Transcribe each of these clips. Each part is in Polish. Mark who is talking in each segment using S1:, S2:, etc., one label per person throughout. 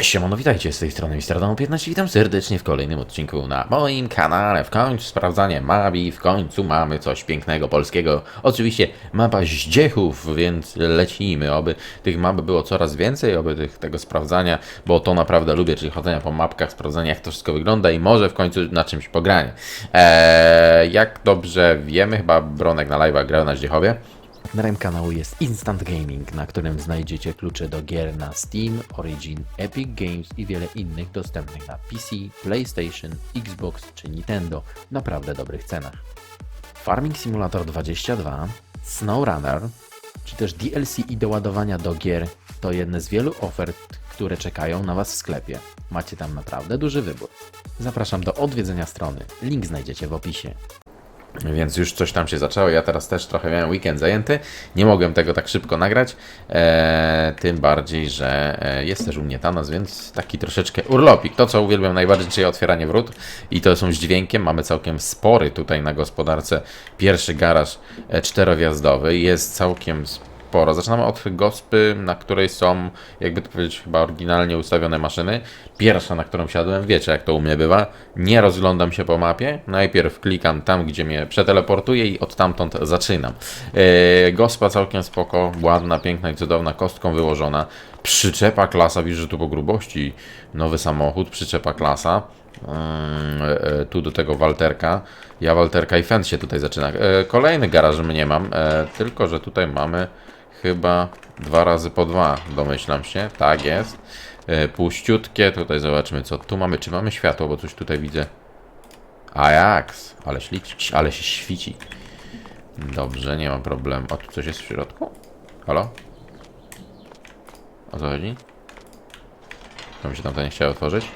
S1: Cześć, siemano, witajcie z tej strony Mr. 15 witam serdecznie w kolejnym odcinku na moim kanale. W końcu sprawdzanie mapy, w końcu mamy coś pięknego polskiego. Oczywiście mapa Zdziechów, więc lecimy, oby tych map było coraz więcej, oby tych, tego sprawdzania, bo to naprawdę lubię, czyli chodzenia po mapkach, sprawdzania jak to wszystko wygląda i może w końcu na czymś pogranie. Eee, jak dobrze wiemy, chyba Bronek na live'ach grał na Zdziechowie. Partnerem kanału jest Instant Gaming, na którym znajdziecie klucze do gier na Steam, Origin, Epic Games i wiele innych dostępnych na PC, PlayStation, Xbox czy Nintendo w naprawdę dobrych cenach. Farming Simulator 22, SnowRunner, czy też DLC i doładowania do gier to jedne z wielu ofert, które czekają na Was w sklepie. Macie tam naprawdę duży wybór. Zapraszam do odwiedzenia strony. Link znajdziecie w opisie. Więc już coś tam się zaczęło. Ja teraz też trochę miałem weekend zajęty. Nie mogłem tego tak szybko nagrać. E, tym bardziej, że e, jest też u mnie Thanos, więc taki troszeczkę urlopik. To, co uwielbiam najbardziej, czyli otwieranie wrót. I to są z dźwiękiem. Mamy całkiem spory tutaj na gospodarce. Pierwszy garaż e, czterowjazdowy. Jest całkiem sporo. Zaczynamy od gospy, na której są, jakby to powiedzieć, chyba oryginalnie ustawione maszyny. Pierwsza, na którą siadłem, wiecie jak to u mnie bywa. Nie rozglądam się po mapie. Najpierw klikam tam, gdzie mnie przeteleportuje i od tamtąd zaczynam. Eee, gospa całkiem spoko, ładna, piękna i cudowna, kostką wyłożona. Przyczepa klasa, widzisz, że tu po grubości nowy samochód, przyczepa klasa. Mm, e, tu do tego Walterka. Ja Walterka i Fend się tutaj zaczyna. E, kolejny garaż mnie mam, tylko że tutaj mamy chyba dwa razy po dwa, domyślam się. Tak jest. E, puściutkie, tutaj zobaczmy co tu mamy. Czy mamy światło, bo coś tutaj widzę. Ajax, ale, ślici, ale się świci. Dobrze, nie ma problemu. O, tu coś jest w środku? Halo? O co chodzi? To mi się tam to nie chciało otworzyć?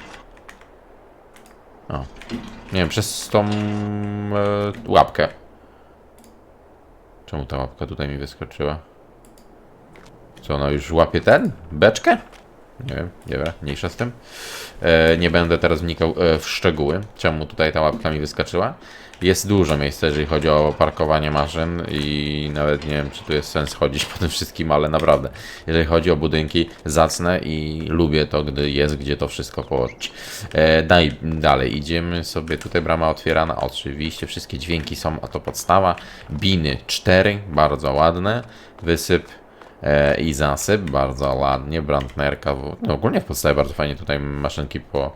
S1: O. Nie wiem, przez tą e, łapkę. Czemu ta łapka tutaj mi wyskoczyła? Co, ona już łapie ten? Beczkę? Nie wiem, nie wiem, mniejsza z tym. E, nie będę teraz wnikał e, w szczegóły, czemu tutaj ta łapka mi wyskoczyła. Jest dużo miejsca, jeżeli chodzi o parkowanie maszyn i nawet nie wiem, czy tu jest sens chodzić po tym wszystkim, ale naprawdę, jeżeli chodzi o budynki, zacne i lubię to, gdy jest gdzie to wszystko położyć. E, daj, dalej, idziemy sobie, tutaj brama otwierana, oczywiście wszystkie dźwięki są, a to podstawa. Biny 4, bardzo ładne. Wysyp i zasyp, bardzo ładnie, brandnerka, no ogólnie w podstawie bardzo fajnie tutaj maszynki po,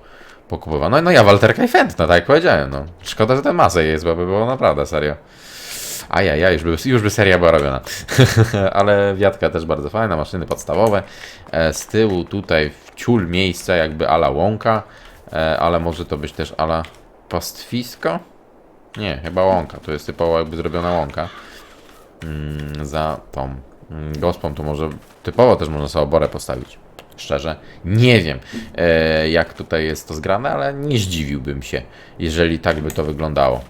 S1: pokupowano. No ja Walterka i no tak jak powiedziałem, no. Szkoda, że ten masę jest, bo by było naprawdę serio. Ajajaj, już by, już by seria była robiona. Ale wiatka też bardzo fajna, maszyny podstawowe. E, z tyłu tutaj w ciul miejsca jakby ala łąka, e, ale może to być też ala pastwisko? Nie, chyba łąka, to jest typowo jakby zrobiona łąka. Mm, za tą gospą to może typowo też można sobie oborę postawić. Szczerze, nie wiem e, jak tutaj jest to zgrane, ale nie zdziwiłbym się, jeżeli tak by to wyglądało.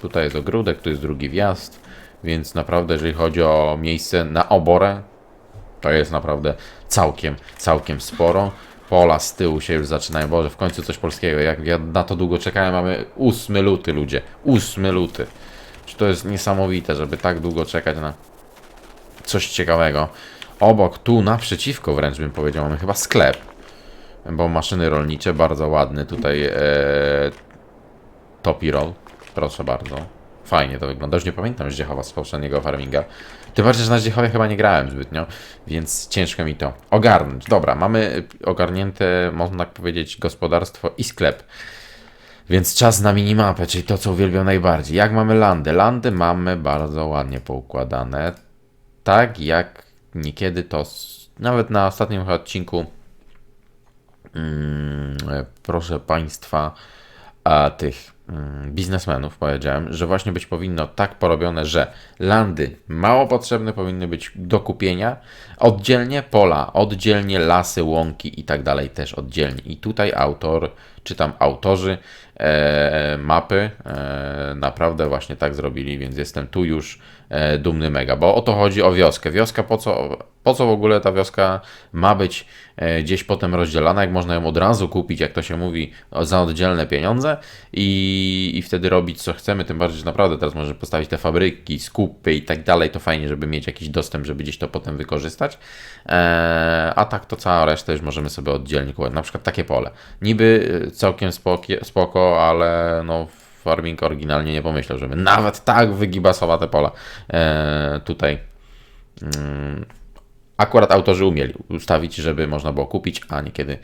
S1: Tutaj jest ogródek, tu jest drugi wjazd, więc naprawdę jeżeli chodzi o miejsce na oborę, to jest naprawdę całkiem, całkiem sporo. Pola z tyłu się już zaczynają, Boże, w końcu coś polskiego. Jak ja na to długo czekałem, mamy 8 luty, ludzie. 8 luty. Czy to jest niesamowite, żeby tak długo czekać na coś ciekawego. Obok, tu naprzeciwko wręcz bym powiedział, mamy chyba sklep. Bo maszyny rolnicze, bardzo ładny tutaj e, Topi Roll. Proszę bardzo. Fajnie to wygląda. Już nie pamiętam Zdziechowa z poprzedniego farminga. Tym bardziej, że na Zdziechowie chyba nie grałem zbytnio, więc ciężko mi to ogarnąć. Dobra, mamy ogarnięte, można tak powiedzieć, gospodarstwo i sklep. Więc czas na minimapę, czyli to, co uwielbiam najbardziej. Jak mamy landy? Landy mamy bardzo ładnie poukładane. Tak jak niekiedy to, nawet na ostatnim odcinku, mm, proszę Państwa, tych mm, biznesmenów powiedziałem, że właśnie być powinno tak porobione, że landy mało potrzebne powinny być do kupienia, oddzielnie pola, oddzielnie lasy, łąki i tak dalej też oddzielnie. I tutaj autor, czy tam autorzy mapy e, naprawdę właśnie tak zrobili, więc jestem tu już e, dumny mega, bo o to chodzi o wioskę. Wioska po co, po co w ogóle ta wioska ma być e, gdzieś potem rozdzielana, jak można ją od razu kupić, jak to się mówi, za oddzielne pieniądze i i, wtedy robić co chcemy, tym bardziej, że naprawdę teraz możemy postawić te fabryki, skupy i tak dalej, to fajnie, żeby mieć jakiś dostęp, żeby gdzieś to potem wykorzystać. Eee, a tak to cała reszta już możemy sobie oddzielnie kupować. Na przykład takie pole. Niby y, całkiem spoko, ale no farming oryginalnie nie pomyślał, żeby nawet tak wygibasowa te pola eee, tutaj mm, akurat autorzy umieli ustawić, żeby można było kupić, a niekiedy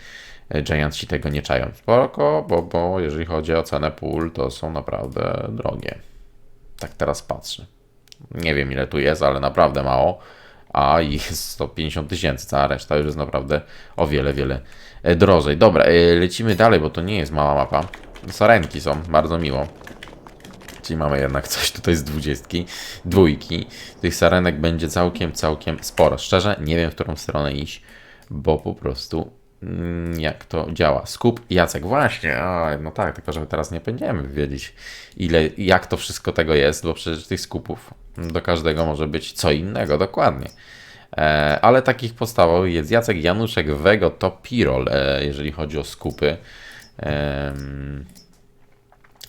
S1: e, Giantsi tego nie czają. Spoko, bo, bo jeżeli chodzi o cenę pól, to są naprawdę drogie. Tak teraz patrzę. Nie wiem ile tu jest, ale naprawdę mało. A jest 150 tysięcy, cała reszta już jest naprawdę o wiele, wiele e, drożej. Dobra, e, lecimy dalej, bo to nie jest mała mapa. Sarenki są, bardzo miło. Czyli mamy jednak coś tutaj z dwudziestki, dwójki. Tych sarenek będzie całkiem, całkiem sporo. Szczerze, nie wiem, w którą stronę iść, bo po prostu mm, jak to działa. Skup Jacek, właśnie, a, no tak, tylko że teraz nie będziemy wiedzieć, ile, jak to wszystko tego jest, bo przecież tych skupów do każdego może być co innego, dokładnie. E, ale takich podstawowych jest Jacek Januszek, Wego, to Pirol, e, jeżeli chodzi o skupy. Em,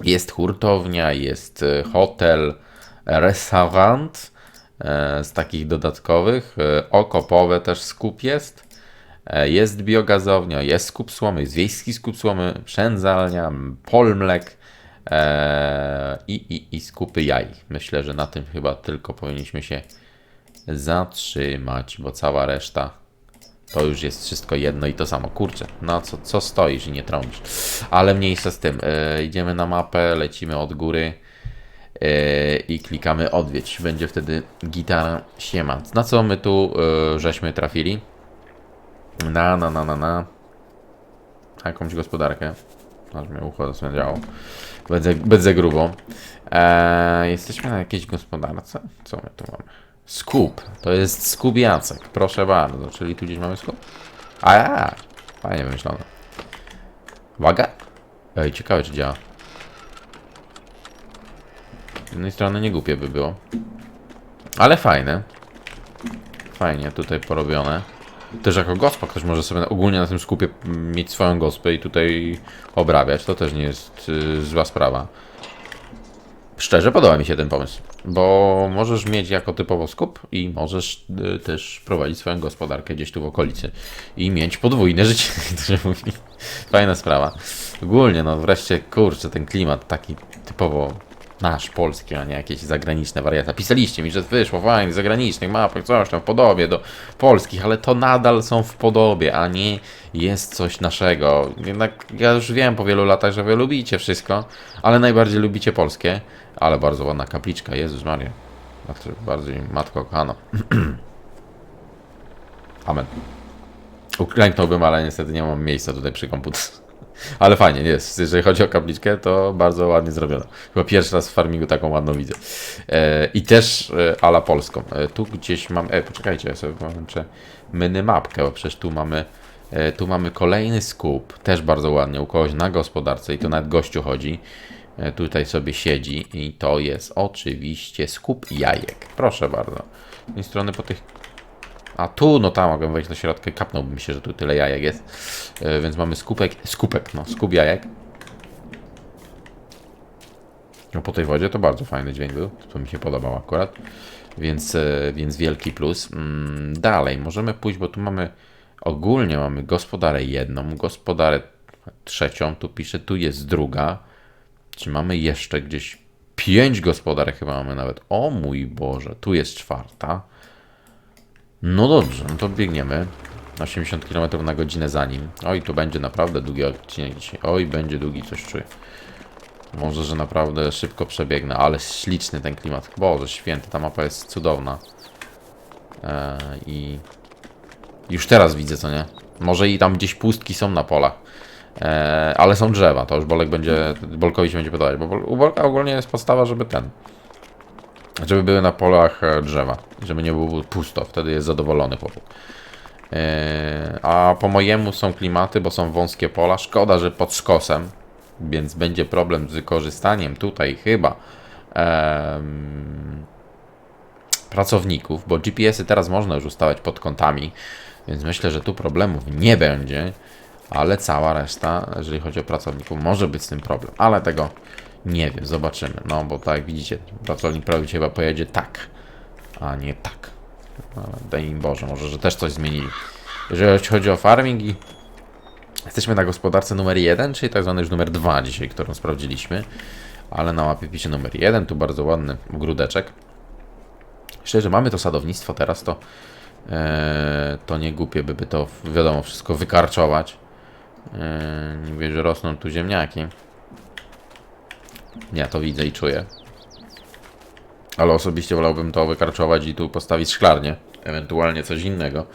S1: jest hurtownia, jest e, hotel, restaurant e, z takich dodatkowych. e, Okopowe też skup jest. E, Jest biogazownia, jest skup słomy, jest wiejski skup słomy, przędzalnia, polmlek e, i, i, i skupy jaj. Myślę, że na tym chyba tylko powinniśmy się zatrzymać, bo cała reszta to już jest wszystko jedno i to samo. Kurczę, no co, co stoisz i nie trąbisz. Ale mniejsza z tym. E, idziemy na mapę, lecimy od góry e, i klikamy odwiedź. Będzie wtedy gitara siema. Na co my tu e, żeśmy trafili? Na, na, na, na, na. Jakąś gospodarkę. Aż mnie ucho zasmędziało. Będzie, będzie grubo. E, jesteśmy na jakiejś gospodarce? Co my tu mamy? Skup. To jest skup Jacek. Proszę bardzo. Czyli tu gdzieś mamy skup? A. Fajnie wymyślone. Uwaga. Ej, ciekawe czy działa. Z jednej strony nie głupie by było. Ale fajne. Fajnie tutaj porobione. Też jako gospa ktoś może sobie ogólnie na tym skupie mieć swoją gospę i tutaj obrabiać. To też nie jest y, zła sprawa. Szczerze podoba mi się ten pomysł, bo możesz mieć jako typowo skup i możesz y, też prowadzić swoją gospodarkę gdzieś tu w okolicy i mieć podwójne życie, się mówi. Fajna sprawa. Ogólnie, no wreszcie, kurczę, ten klimat taki typowo nasz, polski, a nie jakieś zagraniczne wariata. Pisaliście mi, że wyszło fajnych zagranicznych mapek, coś tam w podobie do polskich, ale to nadal są w podobie, a nie jest coś naszego. Jednak ja już wiem po wielu latach, że wy lubicie wszystko, ale najbardziej lubicie polskie. Ale bardzo ładna kapliczka, Jezus Maria. Bardziej Matko kochana. Amen. Uklęknąłbym, ale niestety nie mam miejsca tutaj przy komputerze. Ale fajnie, nie jest. Jeżeli chodzi o kapliczkę, to bardzo ładnie zrobiona. Chyba pierwszy raz w farmingu taką ładną widzę. E, I też e, ala polską. E, tu gdzieś mam. E, poczekajcie, ja sobie włączę minimapkę, bo przecież tu mamy. E, tu mamy kolejny skup, też bardzo ładnie, u kogoś na gospodarce i to nawet gościu chodzi. E, tutaj sobie siedzi i to jest oczywiście skup jajek. Proszę bardzo. Z jednej strony po tych a tu, no tam mogę wejść do środka i kapnąłbym się, że tu tyle jajek jest. E, więc mamy skupek, skupek, no, skup jajek. No po tej wodzie to bardzo fajny dźwięk był, to mi się podobał akurat. Więc, e, więc wielki plus. Mm, dalej, możemy pójść, bo tu mamy, ogólnie mamy gospodarę jedną, gospodarę trzecią, tu pisze, tu jest druga. Czy mamy jeszcze gdzieś pięć gospodarek chyba mamy nawet. O mój Boże, tu jest czwarta. No dobrze, no to biegniemy. 80 km na godzinę za nim. Oj, to będzie naprawdę długi odcinek dzisiaj. Oj, będzie długi, coś czuję. Może, że naprawdę szybko przebiegnę, ale śliczny ten klimat. Boże, święty, ta mapa jest cudowna. Eee, I już teraz widzę, co nie? Może i tam gdzieś pustki są na polach. Eee, ale są drzewa, to już Bolek będzie, Bolkowi się będzie podobać, bo u Bolka ogólnie jest podstawa, żeby ten, żeby były na polach e, drzewa, żeby nie było pusto, wtedy jest zadowolony chłopak. Eee, a po mojemu są klimaty, bo są wąskie pola, szkoda, że pod skosem, więc będzie problem z wykorzystaniem tutaj chyba pracowników, bo GPS-y teraz można już ustawiać pod kątami, więc myślę, że tu problemów nie będzie, ale cała reszta, jeżeli chodzi o pracowników, może być z tym problem, ale tego Nie wiem, zobaczymy. No, bo tak jak widzicie, pracownik prawie chyba pojedzie tak, a nie tak. No, daj im Boże, może, że też coś zmienili. Jeżeli chodzi o farming i Jesteśmy na gospodarce numer 1, czyli tak zwany już numer 2 dzisiaj, którą sprawdziliśmy. Ale na mapie pisze numer 1, tu bardzo ładny ogródeczek. Szczerze, mamy to sadownictwo teraz, to e, to nie głupie by, by to, wiadomo, wszystko wykarczować. Nie mówię, że rosną tu ziemniaki. Ja to widzę i czuję. Ale osobiście wolałbym to wykarczować i tu postawić szklarnię. Ewentualnie coś innego.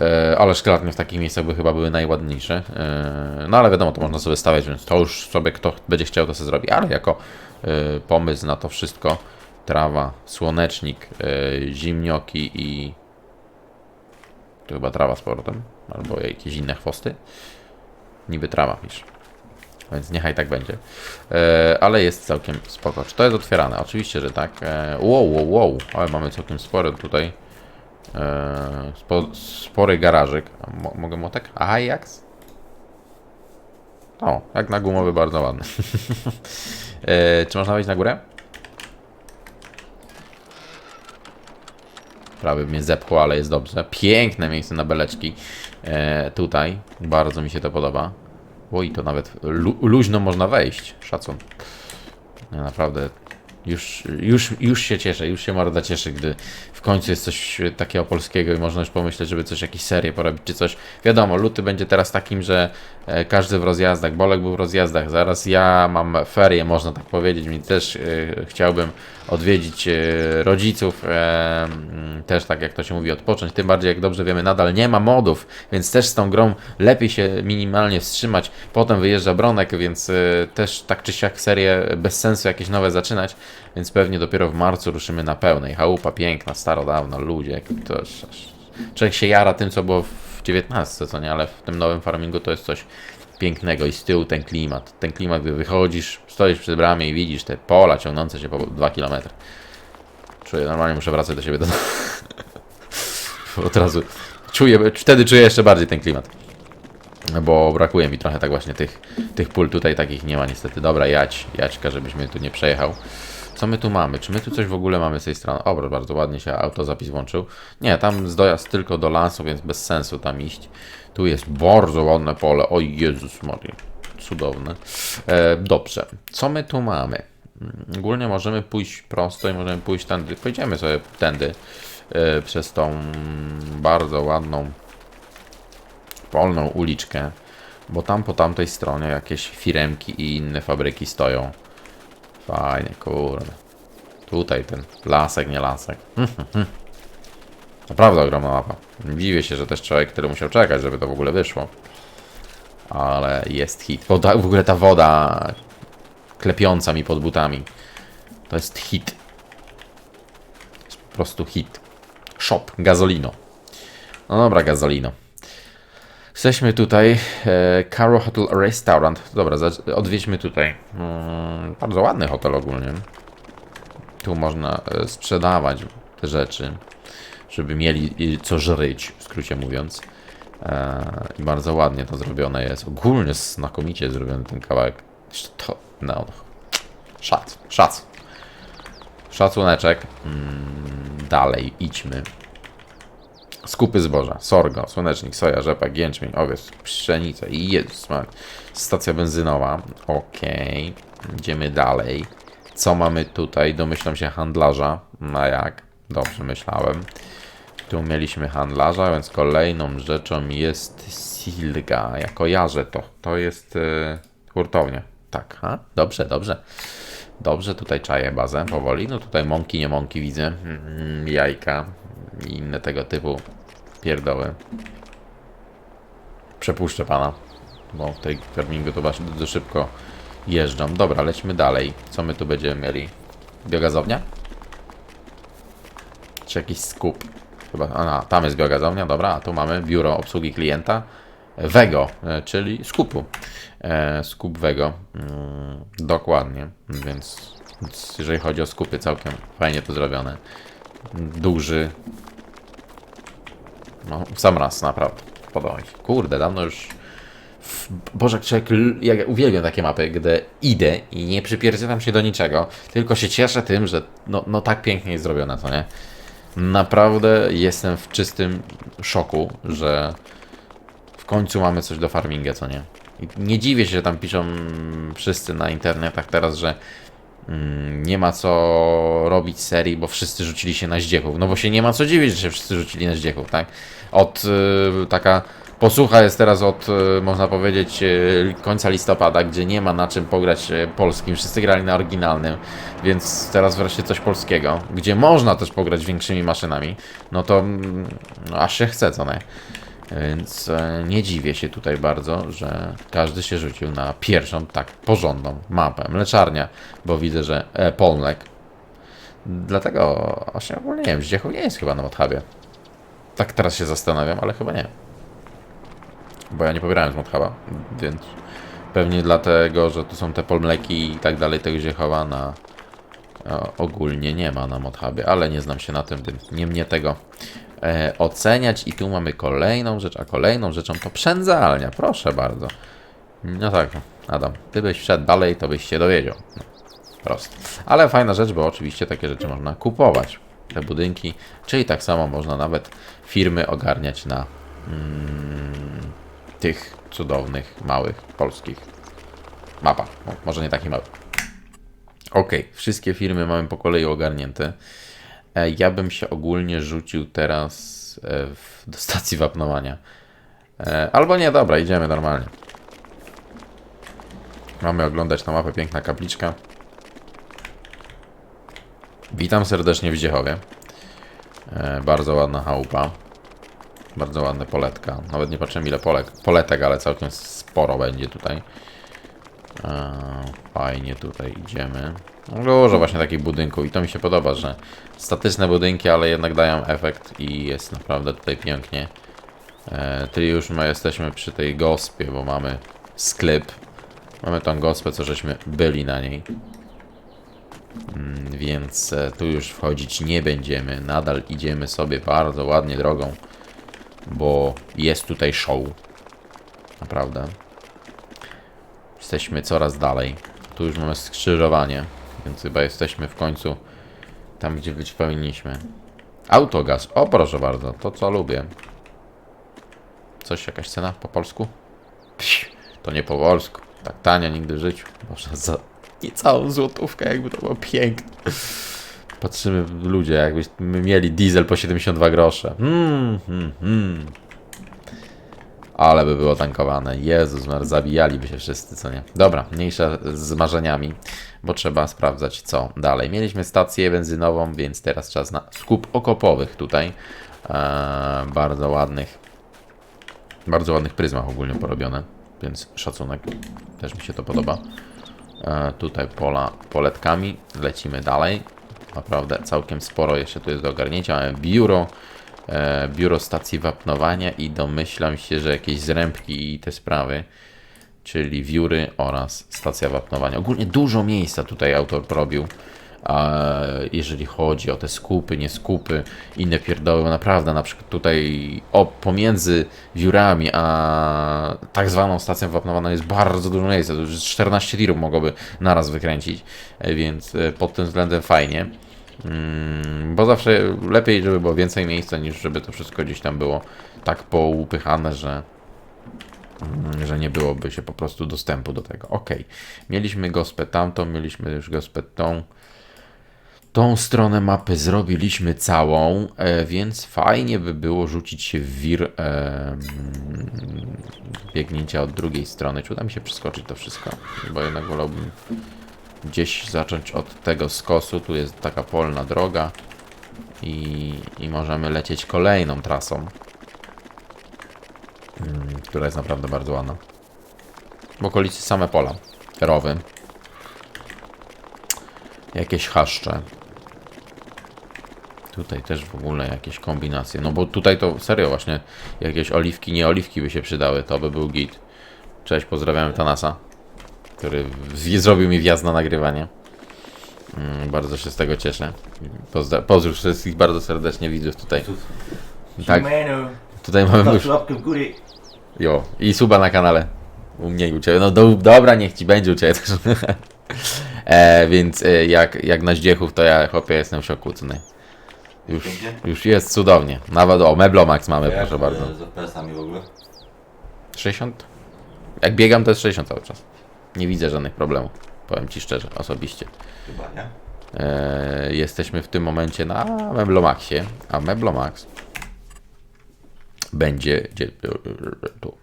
S1: E, ale szklarnie w takich miejscach by chyba były najładniejsze. E, no ale wiadomo, to można sobie stawiać, więc to już sobie kto będzie chciał, to sobie zrobi. Ale jako e, pomysł na to wszystko, trawa, słonecznik, e, zimnioki i to chyba trawa z powrotem, albo jakieś inne chwosty. Niby trawa, pisz. Więc niechaj tak będzie. E, ale jest całkiem spoko. Czy to jest otwierane? Oczywiście, że tak. E, wow, wow, wow. Ale mamy całkiem spory tutaj. E, spo, spory garażyk. Mo, mogę motek? Ajax? O, jak na gumowy, bardzo ładny. e, czy można wejść na górę? Prawie mnie zepchło, ale jest dobrze. Piękne miejsce na beleczki. E, tutaj. Bardzo mi się to podoba. Oj, to nawet lu luźno można wejść. Szacun. Naprawdę. Już, już, już się cieszę, już się morda cieszy, gdy w końcu jest coś takiego polskiego i można już pomyśleć, żeby coś, jakieś serie porobić, czy coś. Wiadomo, luty będzie teraz takim, że e, każdy w rozjazdach, Bolek był w rozjazdach, zaraz ja mam ferie, można tak powiedzieć, więc też e, chciałbym odwiedzić e, rodziców, e, mm, też tak jak to się mówi, odpocząć, tym bardziej jak dobrze wiemy, nadal nie ma modów, więc też z tą grą lepiej się minimalnie wstrzymać, potem wyjeżdża Bronek, więc e, też tak czy siak serię bez sensu jakieś nowe zaczynać, więc pewnie dopiero w marcu ruszymy na pełnej. Chałupa piękna, starodawna, ludzie, to aż, aż... Człowiek się jara tym, co było w 19, co nie, ale w tym nowym farmingu to jest coś pięknego i z tyłu ten klimat. Ten klimat, gdy wychodzisz, stoisz przy bramie i widzisz te pola ciągnące się po 2 km. Czuję, normalnie muszę wracać do siebie do Od razu czuję, wtedy czuję jeszcze bardziej ten klimat. Bo brakuje mi trochę tak właśnie tych, tych pól tutaj, takich nie ma niestety. Dobra, jać, jaćka, żebyś mnie tu nie przejechał. Co my tu mamy? Czy my tu coś w ogóle mamy z tej strony? O, proszę bardzo ładnie się autozapis włączył. Nie, tam jest dojazd tylko do lasu, więc bez sensu tam iść. Tu jest bardzo ładne pole. O Jezus Maria. Cudowne. E, dobrze. Co my tu mamy? Mm, Ogólnie możemy pójść prosto i możemy pójść tędy. Pójdziemy sobie tędy e, przez tą bardzo ładną polną uliczkę, bo tam po tamtej stronie jakieś firemki i inne fabryki stoją. Fajnie, kurde. Tutaj ten lasek, nie lasek. Naprawdę ogromna mapa. Dziwię się, że też człowiek, który musiał czekać, żeby to w ogóle wyszło. Ale jest hit. Woda, w ogóle ta woda klepiąca mi pod butami. To jest hit. To jest po prostu hit. Shop, gazolino. No dobra, gazolino. Jesteśmy tutaj, e, Caro Hotel Restaurant. Dobra, odwiedźmy tutaj. Mm, bardzo ładny hotel ogólnie. Tu można e, sprzedawać te rzeczy, żeby mieli co żryć, w skrócie mówiąc. E, I bardzo ładnie to zrobione jest. Ogólnie znakomicie zrobiony ten kawałek. To, no, szac, szac. Szacuneczek. Mm, dalej, idźmy. Skupy zboża, sorgo, słonecznik, soja, rzepak, jęczmień, owiec, pszenica i Jezus Maria. Stacja benzynowa. Okej. Idziemy dalej. Co mamy tutaj? Domyślam się handlarza. Na jak? Dobrze myślałem. Tu mieliśmy handlarza, więc kolejną rzeczą jest Silga. Ja kojarzę to. To jest yy, hurtownia. Tak, ha? Dobrze, dobrze. Dobrze, tutaj czaję bazę powoli. No tutaj mąki, nie mąki widzę. Mm, jajka i inne tego typu pierdoły. Przepuszczę pana, bo w tej farmingu to bardzo szybko jeżdżam. Dobra, lećmy dalej. Co my tu będziemy mieli? Biogazownia? Czy jakiś skup? Chyba, a, tam jest biogazownia, dobra, a tu mamy biuro obsługi klienta. Wego, e, czyli skupu. E, skup Wego. Mm, dokładnie, więc, więc jeżeli chodzi o skupy, całkiem fajnie to zrobione. Duży. No, sam raz, naprawdę. Podoba mi się. Kurde, dawno już w Bożek człowiek, ja uwielbiam takie mapy, gdy idę i nie przypierdzielam się do niczego, tylko się cieszę tym, że no, no tak pięknie jest zrobione, co nie? Naprawdę jestem w czystym szoku, że w końcu mamy coś do farminga, co nie? Nie dziwię się, że tam piszą wszyscy na internetach teraz, że mm, nie ma co robić serii, bo wszyscy rzucili się na zdziechów. No bo się nie ma co dziwić, że się wszyscy rzucili na zdziechów, tak? Od y, taka posłucha jest teraz od, y, można powiedzieć, y, końca listopada, gdzie nie ma na czym pograć y, polskim. Wszyscy grali na oryginalnym, więc teraz wreszcie coś polskiego, gdzie można też pograć większymi maszynami. No to no, aż się chce, co nie? Więc e, nie dziwię się tutaj bardzo, że każdy się rzucił na pierwszą, tak porządną mapę. Mleczarnia, bo widzę, że e, Polmlek. Dlatego właśnie ogólnie nie wiem, Zdziechów nie jest chyba na Modhubie. Tak teraz się zastanawiam, ale chyba nie. Bo ja nie pobierałem z Modhuba, więc pewnie dlatego, że tu są te Polmleki i tak dalej, tego Zdziechowa na e, ogólnie nie ma na Modhubie, ale nie znam się na tym, więc nie mnie tego e, oceniać. I tu mamy kolejną rzecz, a kolejną rzeczą to przędzalnia. Proszę bardzo. No tak, Adam, gdybyś wszedł dalej, to byś się dowiedział. No, prosto. Ale fajna rzecz, bo oczywiście takie rzeczy można kupować. Te budynki, czyli tak samo można nawet firmy ogarniać na mm, tych cudownych, małych, polskich mapach. No, może nie takich małych. Ok, wszystkie firmy mamy po kolei ogarnięte. E, Ja bym się ogólnie rzucił teraz e, w, do stacji wapnowania. E, Albo nie, dobra, idziemy normalnie. Mamy oglądać na mapę piękna kapliczka. Witam serdecznie w Dziechowie. Bardzo ładna chałupa. Bardzo ładne poletka. Nawet nie patrzyłem ile polek, poletek, ale całkiem sporo będzie tutaj. E, Fajnie tutaj idziemy. No, Dużo właśnie takich budynków i to mi się podoba, że statyczne budynki, ale jednak dają efekt i jest naprawdę tutaj pięknie. E, Czyli już my jesteśmy przy tej gospie, bo mamy sklep. Mamy tą gospę, co żeśmy byli na niej. Mm, Więc e, tu już wchodzić nie będziemy. Nadal idziemy sobie bardzo ładnie drogą, bo jest tutaj show. Naprawdę. Jesteśmy coraz dalej. Tu już mamy skrzyżowanie, więc chyba jesteśmy w końcu tam, gdzie być powinniśmy. Autogaz. O, proszę bardzo, to co lubię. Coś, jakaś cena po polsku? Pś, to nie po polsku. Tak tania nigdy w życiu. Można za niecałą złotówkę, jakby to było piękne. Patrzymy, ludzie, jakbyśmy mieli diesel po 72 grosze. Hmm, hmm, hmm. Ale by było tankowane. Jezus, Mar, zabijaliby się wszyscy, co nie? Dobra, mniejsza z marzeniami, bo trzeba sprawdzać, co dalej. Mieliśmy stację benzynową, więc teraz czas na skup okopowych tutaj. Eee, bardzo ładnych. Bardzo ładnych pryzmach ogólnie porobione, więc szacunek. Też mi się to podoba. E, tutaj pola poletkami. Lecimy dalej. Naprawdę całkiem sporo jeszcze tu jest do ogarnięcia. Mamy biuro, e, biuro stacji wapnowania i domyślam się, że jakieś zrębki i te sprawy, czyli wióry oraz stacja wapnowania. Ogólnie dużo miejsca tutaj autor porobił. A jeżeli chodzi o te skupy, nie skupy, inne pierdoły, naprawdę na przykład tutaj o, pomiędzy wiórami a tak zwaną stacją wapnowaną jest bardzo dużo miejsca, to już 14 tirów mogłoby naraz wykręcić, e, więc e, pod tym względem fajnie. Mm, bo zawsze lepiej, żeby było więcej miejsca, niż żeby to wszystko gdzieś tam było tak poupychane, że mm, że nie byłoby się po prostu dostępu do tego. Ok, mieliśmy gospę tamtą, mieliśmy już gospę tą. Tą stronę mapy zrobiliśmy całą, e, więc fajnie by było rzucić się w wir e, mm, biegnięcia od drugiej strony. Czy uda mi się przeskoczyć to wszystko? Bo jednak wolałbym gdzieś zacząć od tego skosu. Tu jest taka polna droga i, i możemy lecieć kolejną trasą, mm, która jest naprawdę bardzo ładna. W okolicy same pola, rowy, jakieś chaszcze. Tutaj też w ogóle jakieś kombinacje. No bo tutaj to serio właśnie jakieś oliwki, nie oliwki by się przydały. To by był git. Cześć, pozdrawiamy Tanasa, który zrobił mi wjazd na nagrywanie. Mm, bardzo się z tego cieszę. Pozdra- pozdrów wszystkich bardzo serdecznie widzów tutaj. Tak, tutaj mamy już. Jo, i suba na kanale. U mnie i u ciebie. No do, dobra, niech ci będzie u ciebie też. e, więc e, jak, jak na zdziechów, to ja chłopie jestem w szoku, co nie? Już,
S2: Pięknie.
S1: już jest cudownie. Nawet o Meblomax mamy,
S2: Jak,
S1: proszę bardzo.
S2: Z FPS-ami w ogóle?
S1: 60? Jak biegam, to jest 60 cały czas. Nie widzę żadnych problemów. Powiem ci szczerze, osobiście.
S2: Chyba, nie?
S1: E, jesteśmy w tym momencie na Meblomaxie, a Meblomax będzie gdzie, tu.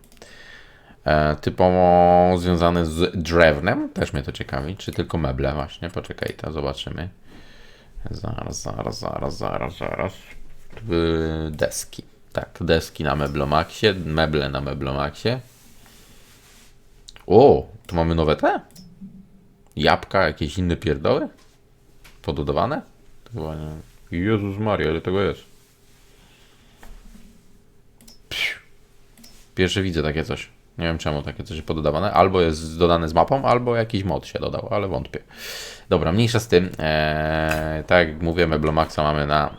S1: E, typowo związany z drewnem, też mnie to ciekawi, czy tylko meble właśnie, poczekaj, to zobaczymy. Zaraz, zaraz, zaraz, zaraz, zaraz. Deski, tak, deski na Meblomaxie, meble na Meblomaxie. O, tu mamy nowe te? Jabłka, jakieś inne pierdoły? Pododawane? Chyba nie. Jezus Maria, ile tego jest? Psiu. Pierwszy widzę takie coś. Nie wiem czemu takie coś jest pododawane. Albo jest dodane z mapą, albo jakiś mod się dodał, ale wątpię. Dobra, mniejsza z tym. Eee, tak jak mówię, Meblomaxa mamy na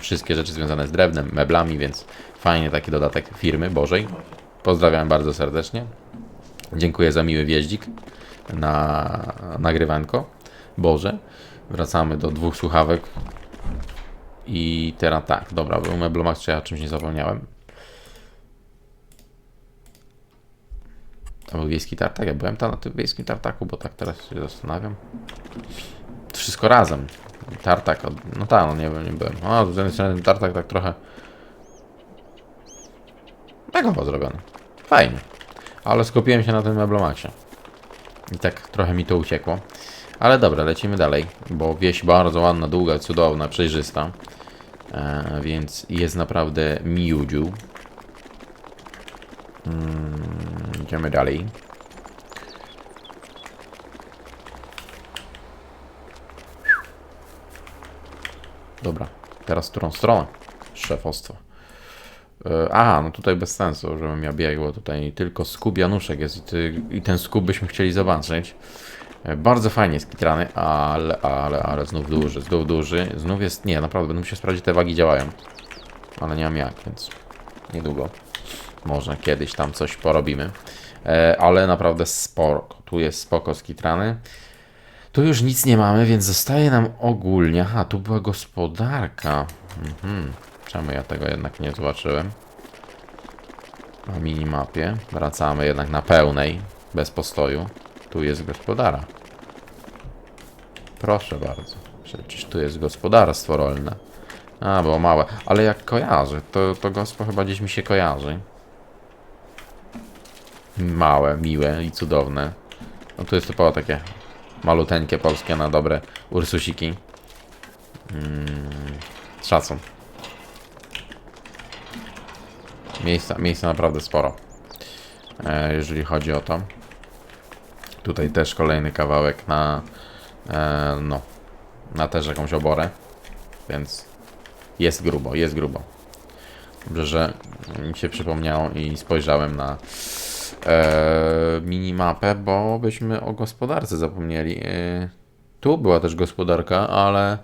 S1: wszystkie rzeczy związane z drewnem, meblami, więc fajnie taki dodatek firmy Bożej. Pozdrawiam bardzo serdecznie. Dziękuję za miły wjeździk na nagrywanko. Boże. Wracamy do dwóch słuchawek. I teraz tak, dobra, był Meblomax, czy ja czymś nie zapomniałem? To był wiejski tartak? Ja byłem tam na tym wiejskim tartaku, bo tak teraz się zastanawiam. Wszystko razem. Tartak, no tak, no nie, nie byłem. O, z jednej strony ten tartak tak trochę... Takowo zrobiony. Fajnie. Ale skupiłem się na tym Meblomaxie. I tak trochę mi to uciekło. Ale dobra, lecimy dalej, bo wieś bardzo ładna, długa, cudowna, przejrzysta. E, więc jest naprawdę miudziu. Mm, idziemy dalej. Dobra, teraz w którą stronę? Szefostwo. E, Aha, no tutaj bez sensu, żebym ja biegł, tutaj tylko skub Januszek jest i, ty, i ten skub byśmy chcieli zobaczyć. E, Bardzo fajnie skitrany, ale, ale, ale znów duży, znów duży, znów jest, nie, naprawdę będę musiał sprawdzić, te wagi działają. Ale nie mam jak, więc niedługo. Może kiedyś tam coś porobimy. E, ale naprawdę sporo, tu jest spoko skitrany. Tu już nic nie mamy, więc zostaje nam ogólnie, aha, tu była gospodarka. Mhm. Czemu ja tego jednak nie zobaczyłem? Na minimapie. Wracamy jednak na pełnej, bez postoju. Tu jest gospodara. Proszę bardzo. Przecież tu jest gospodarstwo rolne. A, było małe. Ale jak kojarzę, to, to gospo chyba gdzieś mi się kojarzy. Małe, miłe i cudowne. No tu jest typowo takie maluteńkie polskie na dobre ursusiki. Mm, szacun. Miejsca, miejsca naprawdę sporo. E, jeżeli chodzi o to. Tutaj też kolejny kawałek na e, no na też jakąś oborę. Więc jest grubo, jest grubo. Dobrze, że mi się przypomniało i spojrzałem na e, minimapę, bo byśmy o gospodarce zapomnieli. E, tu była też gospodarka, ale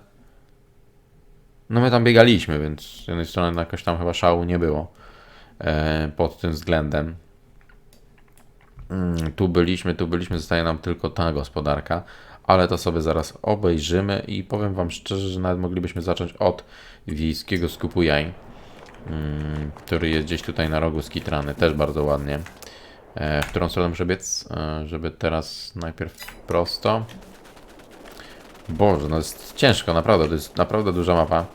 S1: no my tam biegaliśmy, więc z jednej strony jakoś tam chyba szału nie było e, pod tym względem. Mm, tu byliśmy, tu byliśmy, zostaje nam tylko ta gospodarka, ale to sobie zaraz obejrzymy i powiem Wam szczerze, że nawet moglibyśmy zacząć od wiejskiego skupu jaj, mm, który jest gdzieś tutaj na rogu skitrany, też bardzo ładnie. E, w którą stronę muszę biec, e, żeby teraz najpierw prosto. Boże, no jest ciężko, naprawdę, to jest naprawdę duża mapa.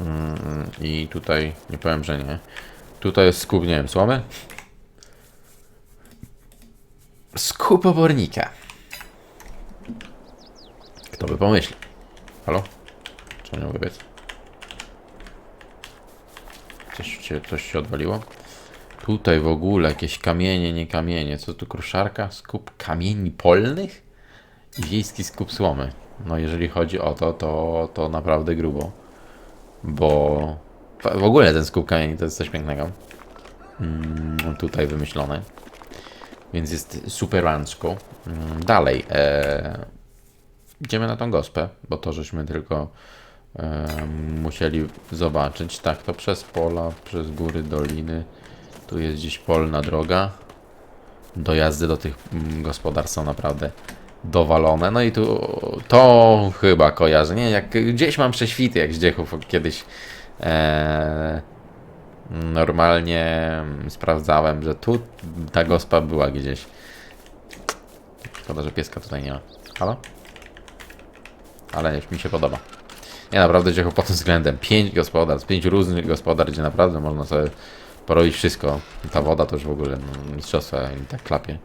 S1: Mm, I tutaj, nie powiem, że nie. Tutaj jest skup, nie wiem, słomy? Skup obornika. Kto by pomyślał? Halo? Czemu nie mogę biec? Coś się, coś się odwaliło? Tutaj w ogóle jakieś kamienie, nie kamienie. Co tu kruszarka? Skup kamieni polnych? I wiejski skup słomy. No jeżeli chodzi o to, to, to naprawdę grubo. Bo w ogóle ten skup kamieni to jest coś pięknego. Mm, tutaj wymyślone. Więc jest super ranczko. Mm, Dalej. E, idziemy na tą gospę, bo to żeśmy tylko e, musieli zobaczyć. Tak, to przez pola, przez góry, doliny. Tu jest gdzieś polna droga. dojazdy do tych mm, gospodarstw są naprawdę dowalone. No i tu to chyba kojarzę. Nie, jak gdzieś mam prześwity, jak z Dziechów kiedyś e, normalnie sprawdzałem, że tu ta gospa była gdzieś. Szkoda, że pieska tutaj nie ma. Halo? Ale mi się podoba. Nie, naprawdę Dziechów pod tym względem. Pięć gospodarstw, pięć różnych gospodarstw, gdzie naprawdę można sobie porobić wszystko. Ta woda to już w ogóle no, mistrzostwo i tak klapie.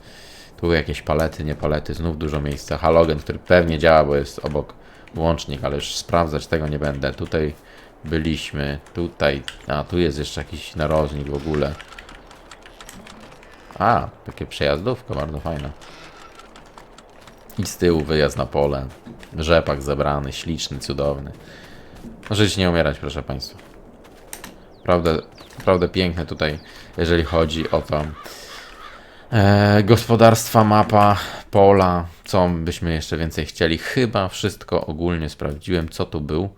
S1: Tu jakieś palety, nie palety, znów dużo miejsca. Halogen, który pewnie działa, bo jest obok łącznik, ale już sprawdzać tego nie będę. Tutaj byliśmy, tutaj, a tu jest jeszcze jakiś narożnik w ogóle. A, takie przejazdówko, bardzo fajne. I z tyłu wyjazd na pole. Rzepak zebrany, śliczny, cudowny. Żyć nie umierać, proszę Państwa. Naprawdę, naprawdę piękne tutaj, jeżeli chodzi o to. E, gospodarstwa, mapa, pola, co byśmy jeszcze więcej chcieli. Chyba wszystko ogólnie sprawdziłem, co tu był.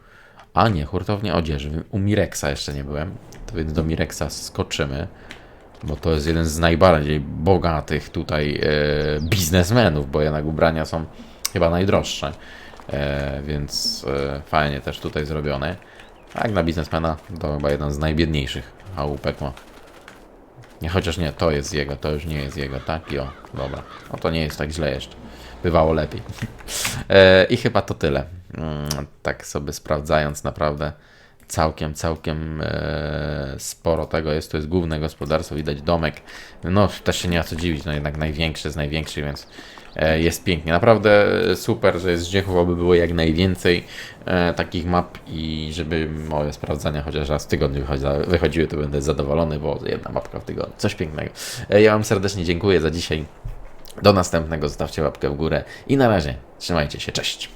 S1: A nie, hurtownia odzieży. U Mirexa jeszcze nie byłem, to więc do Mirexa skoczymy, bo to jest jeden z najbardziej bogatych tutaj e, biznesmenów, bo jednak ubrania są chyba najdroższe, e, więc e, fajnie też tutaj zrobione. A jak na biznesmena, to chyba jeden z najbiedniejszych chałupek ma. Nie, chociaż nie, to jest jego, to już nie jest jego, tak? Jo, dobra. No to nie jest tak źle jeszcze. Bywało lepiej. e, I chyba to tyle. Mm, tak sobie sprawdzając, naprawdę całkiem, całkiem e, sporo tego jest. To jest główne gospodarstwo, widać domek. No, też się nie ma co dziwić, no jednak największy z największych, więc jest pięknie. Naprawdę super, że jest Dziechów, aby było jak najwięcej e, takich map i żeby moje sprawdzania chociaż raz w tygodniu wychodzi- wychodziły, to będę zadowolony, bo jedna mapka w tygodniu, coś pięknego. E, ja Wam serdecznie dziękuję za dzisiaj. Do następnego, zostawcie łapkę w górę i na razie, trzymajcie się, cześć.